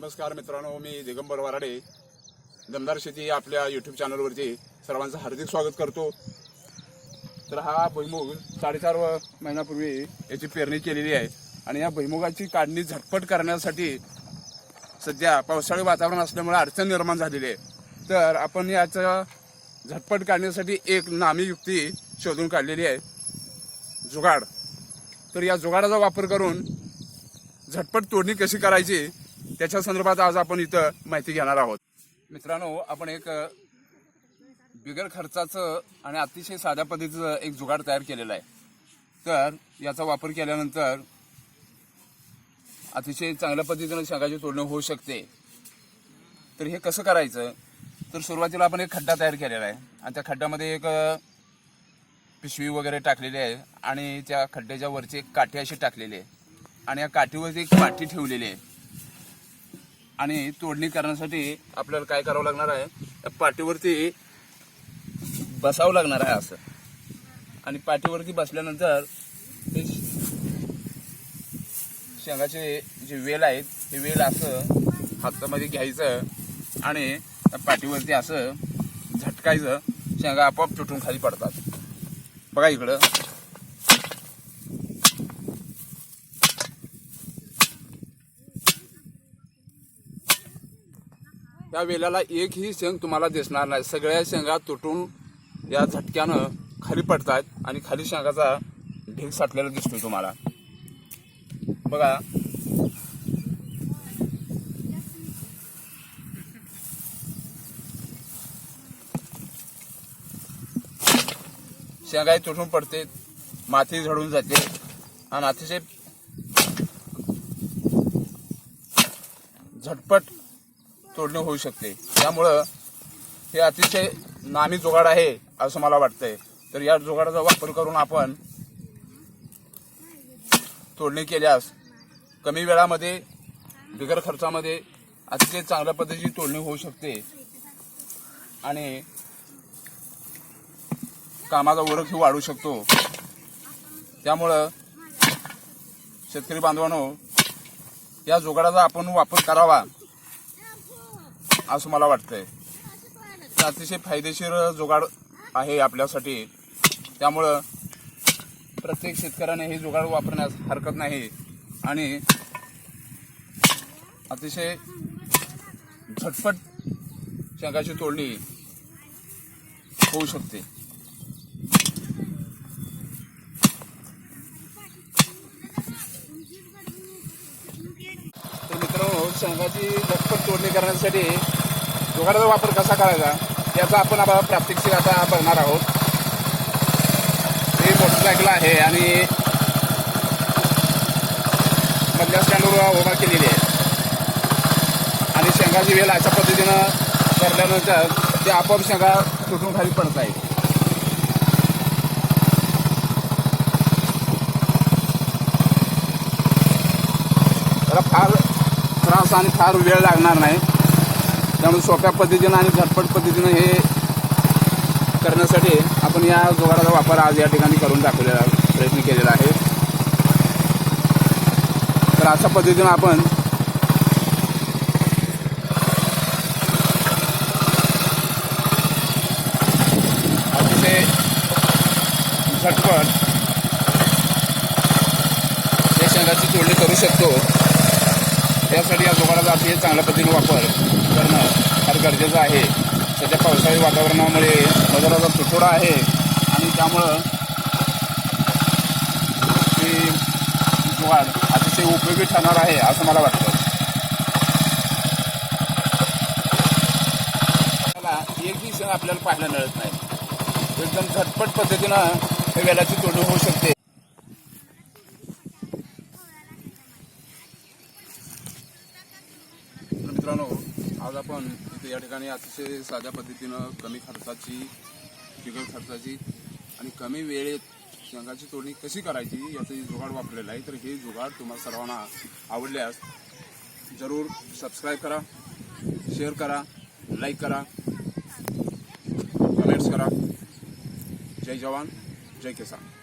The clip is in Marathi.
नमस्कार मित्रांनो मी दिगंबर वराडे. दमदार शेती आपल्या यूट्यूब चॅनलवरती सर्वांचं हार्दिक स्वागत करतो. तर हा भुईमुग साडेचार महिन्यापूर्वी याची पेरणी केलेली आहे आणि या भुईमुगाची काढणी झटपट करण्यासाठी सध्या पावसाळी वातावरण असल्यामुळे अडचण निर्माण झालेली आहे. तर आपण याचं झटपट काढण्यासाठी एक नामी युक्ती शोधून काढलेली आहे. जुगाड. तर या जुगाडाचा वापर करून झटपट तोडणी कशी करायची त्याच्या संदर्भात आज आपण इथं माहिती घेणार आहोत. मित्रांनो आपण एक बिगर खर्चाचं आणि अतिशय साध्या पद्धतीचं एक जुगाड तयार केलेला आहे. तर याचा वापर केल्यानंतर अतिशय चांगल्या पद्धतीनं शेंगाची तोडणी होऊ शकते. तर हे कसं करायचं? तर सुरुवातीला आपण एक खड्डा तयार केलेला आहे आणि त्या खड्ड्यामध्ये एक पिशवी वगैरे टाकलेली आहे आणि त्या खड्ड्याच्या वरची एक काठी अशी टाकलेली आहे आणि या काठीवरती एक पाठी ठेवलेली आहे. आणि तोडणी करण्यासाठी आपल्याला काय करावं लागणार आहे? त्या पाठीवरती बसावं लागणार आहे असं. आणि पाठीवरती बसल्यानंतर ते शेंगाचे जे वेल आहेत हे वेल असं हातामध्ये घ्यायचं आणि त्या पाठीवरती असं झटकायचं. शेंगा आपोआप तुटून खाली पडतात. बघा इकडं. या वेल्याला एकही शेंग तुम्हाला दिसणार नाही. सगळ्या शेंगा तुटून या झटक्यानं खाली पडतात आणि खाली शेंगाचा ढीग साठलेला दिसतो तुम्हाला. बघा. शेंगाही तुटून पडते माती झडून जाते. आणि अतिशय झटपट तोडणी होऊ शकते. त्यामुळं हे अतिशय नामी जुगाड आहे असं मला वाटतंय. तर या जुगाडाचा वापर करून आपण तोडणी केल्यास कमी वेळामध्ये बिगर खर्चामध्ये अतिशय चांगल्या पद्धतीची तोडणी होऊ शकते. आणि कामाचा ओरखही वाढू शकतो. त्यामुळं शेतकरी बांधवांनो या जुगाडाचा आपण वापर करावा. असं मला वाटतंय. अतिशय फायदेशीर जुगाड आहे आपल्यासाठी. त्यामुळं प्रत्येक शेतकऱ्याने हे जुगाड वापरण्यास हरकत नाही. आणि अतिशय झटपट शेंगाची तोडणी होऊ शकते. तर मित्रांनो शेंगाची झटपट तोडणी करण्यासाठी जुगाडाचा वापर कसा करायचा याचा आपण आता प्रात्यक्षिक आता बघणार आहोत. ही मोटरसायकल आहे आणि मधल्या स्टँडवर उभा केलेली आहे. आणि शेंगाची वेल अशा पद्धतीनं करल्यानंतर ते आपोआप शेंगा तुटून खाली पडत आहे त्याला फार त्रास आणि फार वेळ लागणार नाही. त्यामुळे सोप्या पद्धतीनं आणि झटपट पद्धतीनं हे करण्यासाठी आपण या जुगाडाचा वापर आज या ठिकाणी करून दाखवलेला प्रयत्न केलेला आहे. तर अशा पद्धतीनं आपण अतिशय झटपट हे शेंगाची तोडणी करू शकतो. त्यासाठी या जुगाडाचा अतिशय चांगल्या पद्धतीने वापर करणं फार गरजेचं आहे. सध्या पावसाळी वातावरणामुळे बाजाराचा तुटवडा आहे आणि त्यामुळं ही जुगाड अतिशय उपयोगी ठरणार आहे असं मला वाटतं. एकही सण आपल्याला पाहायला मिळत नाही. एकदम झटपट पद्धतीनं हे वेलाची तोडणी होऊ शकते. मित्रांनो आज आपण इथे या ठिकाणी अतिशय साध्या पद्धतीनं कमी खर्चाची बिगर खर्चाची आणि कमी वेळेत शेंगाची तोडणी कशी करायची याचं जुगाड वापरलेलं आहे. तर हे जुगाड तुम्हाला सर्वांना आवडल्यास जरूर सबस्क्राईब करा शेअर करा लाईक करा कमेंट्स करा. जय जवान जय किसान.